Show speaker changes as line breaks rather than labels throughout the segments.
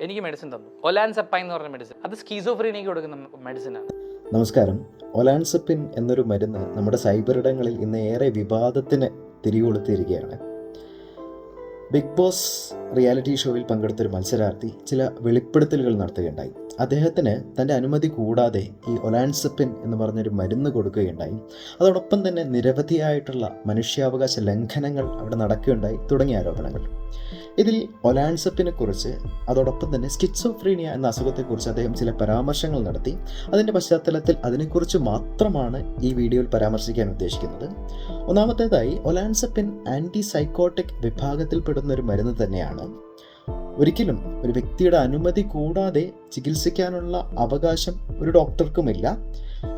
എനിക്ക് മെഡിസിൻ തന്നു. ഒലാൻസെപ്പ എന്ന് പറഞ്ഞ മെഡിസിൻ അത് സ്കീസോഫ്രീനിക്ക് കൊടുക്കുന്ന മെഡിസിനാണ്
നമസ്കാരം. ഒലാൻസെപ്പിൻ എന്നൊരു മരുന്ന് നമ്മുടെ സൈബർ ഇടങ്ങളിൽ ഇന്ന് ഏറെ വിവാദത്തിന് തിരികൊളുത്തിയിരിക്കുകയാണ്. ബിഗ് ബോസ് റിയാലിറ്റി ഷോയിൽ പങ്കെടുത്ത ഒരു മത്സരാർത്ഥി ചില വെളിപ്പെടുത്തലുകൾ നടത്തുകയുണ്ടായി. അദ്ദേഹത്തിന് തന്റെ അനുമതി കൂടാതെ ഈ ഒലാൻസപ്പിൻ എന്ന് പറഞ്ഞൊരു മരുന്ന് കൊടുക്കുകയുണ്ടായി. അതോടൊപ്പം തന്നെ നിരവധിയായിട്ടുള്ള മനുഷ്യാവകാശ ലംഘനങ്ങൾ അവിടെ നടക്കുകയുണ്ടായി തുടങ്ങിയ ആരോപണങ്ങൾ. ഇതിൽ ഒലാൻസപ്പിനെ കുറിച്ച് അതോടൊപ്പം തന്നെ സ്കിറ്റ്സോഫ്രീനിയ എന്ന അസുഖത്തെക്കുറിച്ച് അദ്ദേഹം ചില പരാമർശങ്ങൾ നടത്തി. അതിന്റെ പശ്ചാത്തലത്തിൽ അതിനെക്കുറിച്ച് മാത്രമാണ് ഈ വീഡിയോയിൽ പരാമർശിക്കാൻ ഉദ്ദേശിക്കുന്നത്. ഒന്നാമത്തേതായി ഒലാൻസപ്പിൻ ആന്റി സൈക്കോട്ടിക് വിഭാഗത്തിൽപ്പെടുന്ന ഒരു മരുന്ന് തന്നെയാണ്. ഒരിക്കലും ഒരു വ്യക്തിയുടെ അനുമതി കൂടാതെ ചികിത്സിക്കാനുള്ള അവകാശം ഒരു ഡോക്ടർക്കുമില്ല.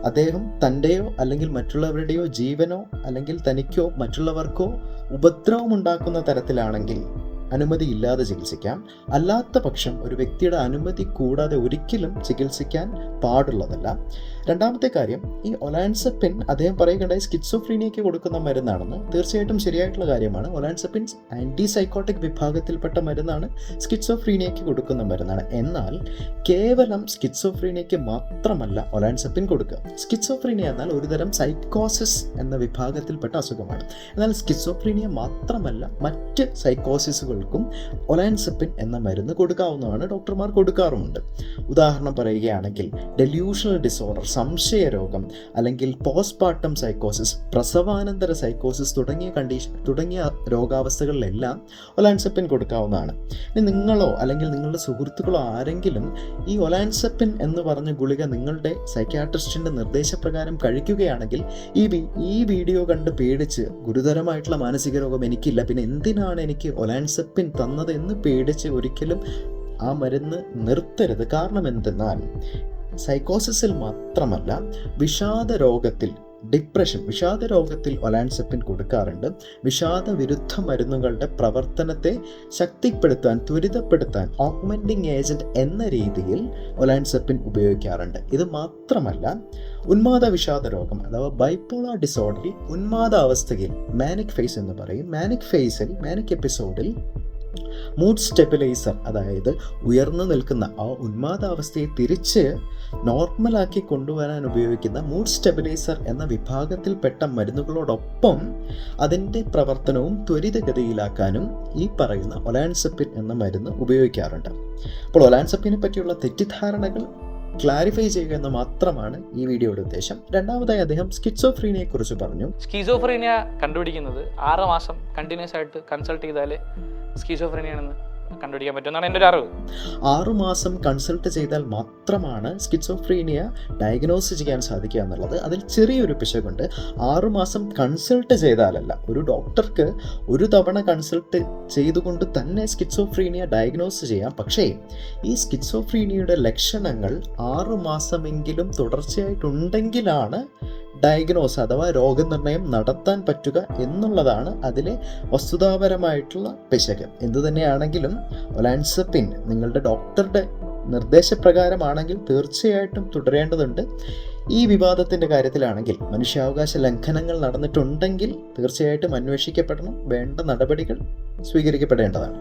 അദ്ദേഹം തന്റെയോ അല്ലെങ്കിൽ മറ്റുള്ളവരുടെയോ ജീവനോ അല്ലെങ്കിൽ തനിക്കോ മറ്റുള്ളവർക്കോ ഉപദ്രവമുണ്ടാക്കുന്ന തരത്തിലാണെങ്കിൽ അനുമതി ഇല്ലാതെ ചികിത്സിക്കാം. അല്ലാത്ത പക്ഷം ഒരു വ്യക്തിയുടെ അനുമതി കൂടാതെ ഒരിക്കലും ചികിത്സിക്കാൻ പാടുള്ളതല്ല. രണ്ടാമത്തെ കാര്യം ഈ ഒലാൻസപ്പിൻ അദ്ദേഹം പറയുകയുണ്ടായി സ്കിറ്റ്സോഫ്രീനിയയ്ക്ക് കൊടുക്കുന്ന മരുന്നാണെന്ന്. തീർച്ചയായിട്ടും ശരിയായിട്ടുള്ള കാര്യമാണ്. ഒലാൻസപ്പിൻ ആന്റി സൈക്കോട്ടിക് വിഭാഗത്തിൽപ്പെട്ട മരുന്നാണ് സ്കിറ്റ്സോഫ്രീനിയയ്ക്ക് കൊടുക്കുന്ന മരുന്നാണ്. എന്നാൽ കേവലം സ്കിറ്റ്സോഫ്രീനിയയ്ക്ക് മാത്രമല്ല ഒലാൻസപ്പിൻ കൊടുക്കുക. സ്കിറ്റ്സോഫ്രീനിയ എന്നാൽ ഒരുതരം സൈക്കോസിസ് എന്ന വിഭാഗത്തിൽപ്പെട്ട അസുഖമാണ്. എന്നാൽ സ്കിറ്റ്സോഫ്രീനിയ മാത്രമല്ല മറ്റ് സൈക്കോസിസുകൾക്കും ഒലാൻസെപ്പിൻ എന്ന മരുന്ന് കൊടുക്കാവുന്നതാണ് ഡോക്ടർമാർ കൊടുക്കാറുമുണ്ട്. ഉദാഹരണം പറയുകയാണെങ്കിൽ ഡെല്യൂഷണൽ ഡിസോർഡർ സംശയ രോഗം അല്ലെങ്കിൽ പോസ്റ്റ്പാർട്ടം സൈക്കോസിസ് പ്രസവാനന്തര സൈക്കോസിസ് തുടങ്ങിയ കണ്ടീഷൻ തുടങ്ങിയ രോഗാവസ്ഥകളിലെല്ലാം ഒലാൻസെപ്പിൻ കൊടുക്കാവുന്നതാണ്. ഇനി നിങ്ങളോ അല്ലെങ്കിൽ നിങ്ങളുടെ സുഹൃത്തുക്കളോ ആരെങ്കിലും ഈ ഒലാൻസെപ്പിൻ എന്ന് പറഞ്ഞ ഗുളിക നിങ്ങളുടെ സൈക്യാട്രിസ്റ്റിന്റെ നിർദ്ദേശപ്രകാരം കഴിക്കുകയാണെങ്കിൽ ഈ ഈ വീഡിയോ കണ്ട് പേടിച്ച് ഗുരുതരമായിട്ടുള്ള മാനസിക രോഗം എനിക്കില്ല പിന്നെ എന്തിനാണ് എനിക്ക് ഒലാൻസപ്പിൻ തന്നത് എന്ന് പേടിച്ച് ഒരിക്കലും ആ മരുന്ന് നിർത്തരുത്. കാരണം എന്തെന്നാൽ സൈക്കോസിസിൽ മാത്രമല്ല വിഷാദ രോഗത്തിൽ ഡിപ്രഷൻ വിഷാദ രോഗത്തിൽ ഒലാൻസെപ്പിൻ കൊടുക്കാറുണ്ട്. വിഷാദ വിരുദ്ധ മരുന്നുകളുടെ പ്രവർത്തനത്തെ ശക്തിപ്പെടുത്താൻ ത്വരിതപ്പെടുത്താൻ ഓഗ്മെന്റിംഗ് ഏജന്റ് എന്ന രീതിയിൽ ഒലാൻസെപ്പിൻ ഉപയോഗിക്കാറുണ്ട്. ഇത് മാത്രമല്ല ഉന്മാദ വിഷാദ രോഗം അഥവാ ബൈപ്പോളാർ ഡിസോർഡറിൽ ഉന്മാദ അവസ്ഥയിൽ മാനിക് ഫേസ് എന്ന് പറയും. മാനിക് ഫേസിൽ മാനിക് എപ്പിസോഡിൽ മൂഡ് സ്റ്റെബിലൈസർ അതായത് ഉയർന്നു നിൽക്കുന്ന ആ ഉന്മാദാവസ്ഥയെ തിരിച്ച് നോർമലാക്കി കൊണ്ടുവരാൻ ഉപയോഗിക്കുന്ന മൂഡ് സ്റ്റെബിലൈസർ എന്ന വിഭാഗത്തിൽപ്പെട്ട മരുന്നുകളോടൊപ്പം അതിന്റെ പ്രവർത്തനവും ത്വരിതഗതിയിലാക്കാനും ഈ പറയുന്ന ഒലാൻസപ്പിൻ എന്ന മരുന്ന് ഉപയോഗിക്കാറുണ്ട്. അപ്പോൾ ഒലാൻസപ്പിനെ പറ്റിയുള്ള തെറ്റിദ്ധാരണകൾ ക്ലാരിഫൈ ചെയ്യുക എന്ന് മാത്രമാണ് ഈ വീഡിയോയുടെ ഉദ്ദേശം. രണ്ടാമതായി അദ്ദേഹം സ്കിറ്റ്സോഫ്രീനിയെ കുറിച്ച് പറഞ്ഞു.
സ്കിസോഫ്രീനിയ കണ്ടുപിടിക്കുന്നത് ആറ് മാസം കണ്ടിന്യൂസ് ആയിട്ട് കൺസൾട്ട് ചെയ്താലേ സ്കീസോഫ്രീനിയാണെന്ന് കണ്ടുപിടിക്കാൻ പറ്റുമെന്നാണ് എന്റെ ഒരു അറിവ്.
ആറുമാസം കൺസൾട്ട് ചെയ്താൽ മാത്രമാണ് സ്കിറ്റ്സോഫ്രീനിയ ഡയഗ്നോസ് ചെയ്യാൻ സാധിക്കുക എന്നുള്ളത്. അതിൽ ചെറിയൊരു പിശകുണ്ട്. ആറുമാസം കൺസൾട്ട് ചെയ്താലല്ല ഒരു ഡോക്ടർക്ക് ഒരു തവണ കൺസൾട്ട് ചെയ്തുകൊണ്ട് തന്നെ സ്കിറ്റ്സോഫ്രീനിയ ഡയഗ്നോസ് ചെയ്യാം. പക്ഷേ ഈ സ്കിറ്റ്സോഫ്രീനിയയുടെ ലക്ഷണങ്ങൾ ആറുമാസമെങ്കിലും തുടർച്ചയായിട്ടുണ്ടെങ്കിലാണ് ഡയഗ്നോസ് അഥവാ രോഗനിർണയം നടത്താൻ പറ്റുക എന്നുള്ളതാണ് അതിലെ വസ്തുതാപരമായിട്ടുള്ള പിശക്. എന്തു തന്നെയാണെങ്കിലും ഒലാൻസപ്പിൻ നിങ്ങളുടെ ഡോക്ടറുടെ നിർദ്ദേശപ്രകാരമാണെങ്കിൽ തീർച്ചയായിട്ടും തുടരേണ്ടതുണ്ട്. ഈ വിവാദത്തിന്റെ കാര്യത്തിലാണെങ്കിൽ മനുഷ്യാവകാശ ലംഘനങ്ങൾ നടന്നിട്ടുണ്ടെങ്കിൽ തീർച്ചയായിട്ടും അന്വേഷിക്കപ്പെടണം. വേണ്ട നടപടികൾ സ്വീകരിക്കപ്പെടേണ്ടതാണ്.